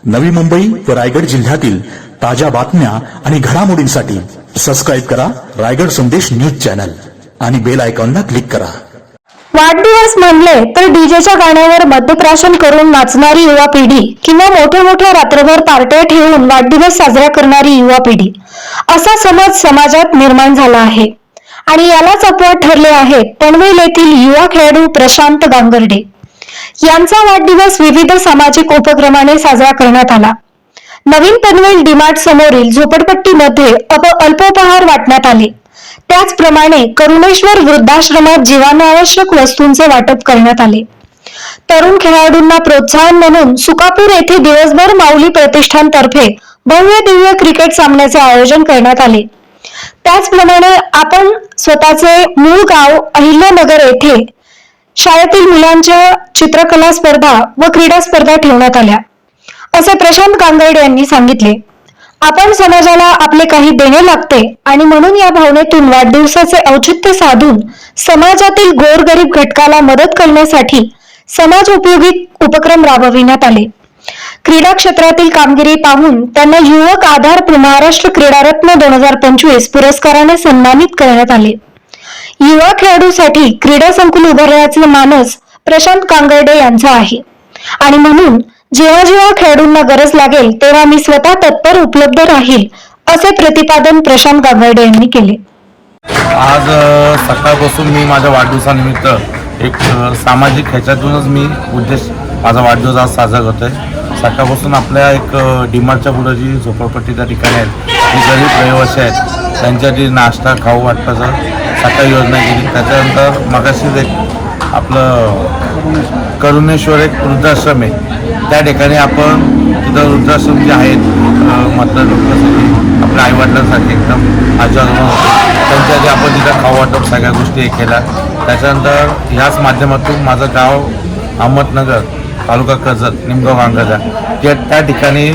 नवी मुंबई व रायगड जिल्ह्यातील ताज्या बातम्या आणि घडामोडींसाठी सबस्क्राईब करा रायगड संदेश न्यूज चॅनल आणि बेल आयकॉनला क्लिक करा. वाढदिवस म्हणले तर डीजेच्या गाण्यावर मद्यप्राशन करून नाचणारी युवा पिढी किंवा मोठ्या मोठ्या रात्रभर पार्ट्या ठेवून वाढदिवस साजरा करणारी युवा पिढी. असा समज समाजात निर्माण झाला आहे. आणि यालाच अपवाद ठरले आहेत पनवेल येथील युवा खेळाडू प्रशांत गांगर्डे. यांचा वाढदिवस विविध सामाजिक उपक्रमाने साजरा करण्यात आला. नवीन पनवेल डीमार्ट समोरील झोपडपट्टीमध्ये अल्पोपहार वाटण्यात आले. त्याचप्रमाणे करुणेश्वर वृद्धाश्रमात जीवनावश्यक वस्तूंचे वाटप करण्यात आले. तरुण खेळाडूंना प्रोत्साहन म्हणून सुकापूर येथे दिवसभर माऊली प्रतिष्ठानतर्फे भव्य दिव्य क्रिकेट सामन्याचे आयोजन करण्यात आले. त्याचप्रमाणे आपण स्वतःचे मूळ गाव अहिल्यानगर येथे शाळेतील मुलांच्या चित्रकला स्पर्धा व क्रीडा स्पर्धा ठेवण्यात आल्या. असे प्रशांत कांगर्डे यांनी सांगितले. आपण समाजाला आपले काही देणे लागते आणि म्हणून या भावनेतून वाढदिवसाचे औचित्य साधून समाजातील गोरगरीब घटकाला मदत करण्यासाठी समाज उपयोगी उपक्रम राबविण्यात आले. क्रीडा क्षेत्रातील कामगिरी पाहून त्यांना युवक आधार महाराष्ट्र क्रीडारत्न दोन हजार पंचवीस पुरस्काराने सन्मानित करण्यात आले. युवा खेळाडूसाठी क्रीडा संकुल उभारण्याचे मानस प्रशांत कांगर्डे यांचा आहे. आणि म्हणून जेव्हा जेव्हा खेळाडूंना गरज लागेल तेव्हा मी स्वतः तत्पर उपलब्ध राहील असे प्रतिपादन प्रशांत कांगर्डे यांनी केले. आज सकाळपासून मी माझ्या वाढदिवसानिमित्त एक सामाजिक ह्याच्यातूनच मी उद्देश माझा वाढदिवस आज साजरा करतोय. आहे सकाळपासून आपल्या एक डिमार्टच्या पुढं जी झोपडपट्टी त्या ठिकाणी आहेत जी गरीब रहिवासी आहेत त्यांच्यासाठी नाश्ता खाऊ वाटपाचं आता योजना केली त्याच्यानंतर मगाशीच एक आपलं करुणेश्वर एक वृद्धाश्रम आहे. त्या ठिकाणी आपण तिथं वृद्धाश्रम जे आहेत अ, लोकांसाठी आपल्या आईवडिलांसाठी एकदम आजी आजोबा होते. जे आपण तिथं खाऊवाटप सगळ्या गोष्टी हे केल्या. त्याच्यानंतर ह्याच माध्यमातून माझं गाव अहमदनगर तालुका कर्जत निमगाव गांगजा त्या त्या ठिकाणी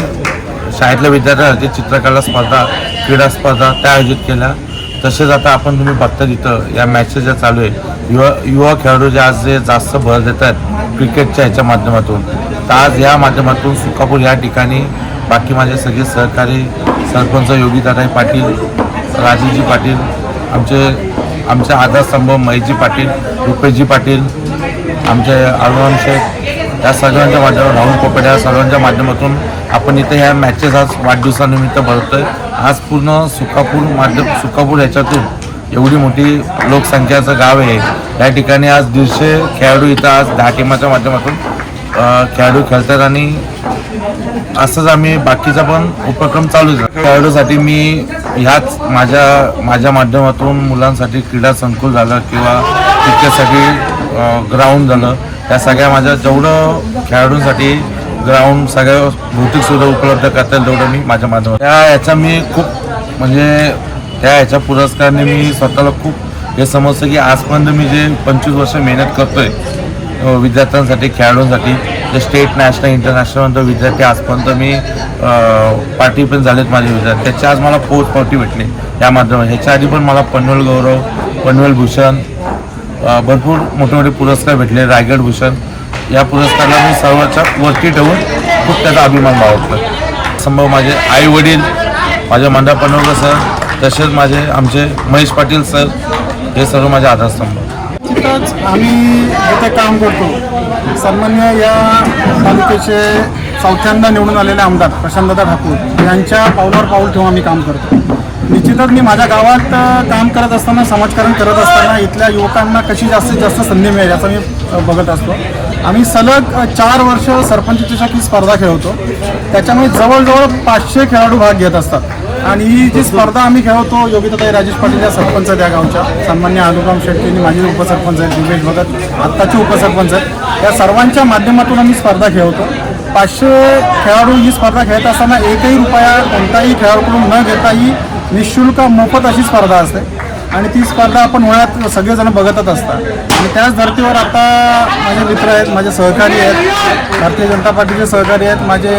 शाळेतल्या विद्यार्थ्यांसाठी चित्रकला स्पर्धा क्रीडा स्पर्धा त्या आयोजित केल्या. तसेच आता आपण तुम्ही बघता तिथं या मॅचेस ज्या चालू आहे युवा युवा खेळाडू जे आज जे जास्त भर देत आहेत क्रिकेटच्या ह्याच्या माध्यमातून. तर आज या माध्यमातून सुकापूर या ठिकाणी बाकी माझे सगळे सहकारी सरपंच योगीदादाई पाटील राजीजी पाटील आमचे आमचे आधारस्तंभ मयजी पाटील रुपेजी पाटील आमचे अरुण शेख या सगळ्यांच्या माध्यमातून राहुल कोपेट या सर्वांच्या माध्यमातून आपण इथं ह्या मॅचेस आज वाढदिवसानिमित्त भरतोय. आज पूर्ण सुकापूर माध्यम सुकापूर ह्याच्यातून एवढी मोठी लोकसंख्याचं गाव आहे. या ठिकाणी आज दीडशे खेळाडू इथं आज दहा टीमाच्या माध्यमातून खेळाडू खेळतात आणि असंच आम्ही बाकीचा पण उपक्रम चालू खेळाडूसाठी मी ह्याच माझ्या माझ्या माध्यमातून मुलांसाठी क्रीडा संकुल झालं किंवा क्रिकेटसाठी ग्राउंड झालं. या सगळ्या माझ्या जेवढं खेळाडूंसाठी ग्राउंड सगळ्या भौतिक सुविधा उपलब्ध करता येईल तेवढं मी माझ्या माध्यमात त्या ह्याचा मी खूप म्हणजे त्या ह्याच्या पुरस्काराने मी स्वतःला खूप हे समजतं की आजपर्यंत मी जे पंचवीस वर्ष मेहनत करतोय विद्यार्थ्यांसाठी खेळाडूंसाठी जे स्टेट नॅशनल इंटरनॅशनल विद्यार्थी आजपर्यंत मी पार्टी पण झालेत माझे विद्यार्थी. त्याच्या आज मला फोर्थ पावती भेटली या माध्यमात ह्याच्या आधी पण मला पनवेल गौरव पनवेल भूषण भरपूर मोठे मोठे पुरस्कार भेटले. रायगड भूषण या पुरस्काराला मी सर्वांच्या वरती ठेवून खूप त्याचा अभिमान बाळगतो संभव माझे आई वडील माझे मंडा पनवकर सर तसेच माझे आमचे महेश पाटील सर हे सर्व माझे आधारस्तंभ. तिथंच आम्ही इथे काम करतो. सन्मान्य या तालुक्याचे चौथ्यांदा निवडून आलेले आमदार प्रशांतदा ठाकूर यांच्या पावलावर पाऊल ठेवून आम्ही काम करतो. निश्चितच मी माझ्या गावात काम करत असताना समाजकारण करत असताना इथल्या युवकांना कशी जास्तीत जास्त संधी मिळेल याचा मी बघत असतो. आम्ही सलग चार वर्ष सरपंच चषक ही स्पर्धा खेळवतो त्याच्यामुळे जवळजवळ पाचशे खेळाडू भाग घेत असतात. आणि ही जी स्पर्धा आम्ही खेळवतो योगिताताई राजेश पाटील या सरपंच आहेत या गावच्या. सन्मान्य अनुपम शेट्टी माझे उपसरपंच आहेत दिवेश भगत आत्ताचे उपसरपंच आहेत. या सर्वांच्या माध्यमातून आम्ही स्पर्धा खेळवतो पाचशे खेळाडू ही स्पर्धा खेळत असताना एकही रुपया कोणताही खेळाडूकडून न घेता ही निशुल्क मोफत अशी स्पर्धा असते. आणि ती स्पर्धा आपण मुळात सगळेजण बघतच असतात. आणि त्याच धर्तीवर आता माझे मित्र आहेत माझे सहकारी आहेत भारतीय जनता पार्टीचे सहकारी आहेत माझे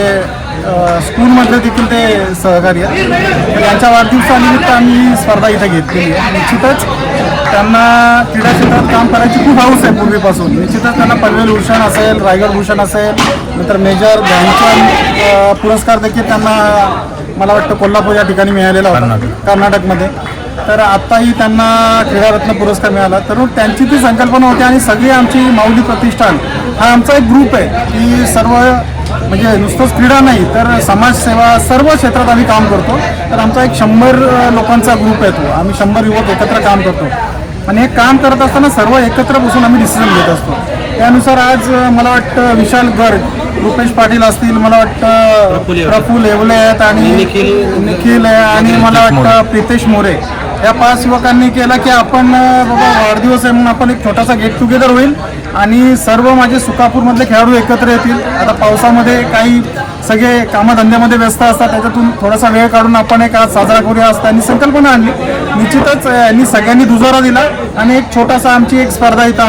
स्कूलमधले देखील ते सहकारी आहेत. तर यांच्या वाढदिवसानिमित्त आम्ही ही स्पर्धा इथे घेतलेली आहे. निश्चितच त्यांना क्रीडा क्षेत्रात काम करायची खूप हाऊस आहे पूर्वीपासून. निश्चितच त्यांना पनवेल भूषण असेल रायगड भूषण असेल नंतर मेजर ध्यानचंद पुरस्कार देखील त्यांना मला वाटतं कोल्हापूर या ठिकाणी मिळालेला होता. कर्नाटक. कर्नाटकमध्ये. तर आत्ताही त्यांना क्रीडारत्न पुरस्कार मिळाला. तर त्यांची ती संकल्पना होती आणि सगळी आमची माऊली प्रतिष्ठान हा आमचा एक ग्रुप आहे. की सर्व म्हणजे नुसतंच क्रीडा नाही तर समाजसेवा सर्व क्षेत्रात आम्ही काम करतो. तर आमचा एक शंभर लोकांचा ग्रुप आहे तो. आम्ही शंभर युवक एकत्र काम करतो. आणि हे काम करत असताना सर्व एकत्र बसून आम्ही डिसिजन घेत असतो. त्यानुसार आज मला वाटतं विशाल गर्ग रुपेश पाटील असतील मला वाटतं प्रफुल येवले. आहेत आणि निखिल आहे आणि मला वाटतं प्रितेश मोरे. या पाच युवकांनी केला की आपण बाबा वाढदिवस आहे म्हणून आपण एक छोटासा गेट टुगेदर होईल आणि सर्व माझे सुकापूरमधले खेळाडू एकत्र येतील. आता पावसामध्ये काही सगळे कामधंद्यामध्ये व्यस्त असतात त्याच्यातून थोडासा वेळ काढून आपण एक आज साजरा करूया असता आणि संकल्पना आणली. निश्चितच यांनी सगळ्यांनी दुजोरा दिला आणि एक छोटासा आमची एक स्पर्धा इथं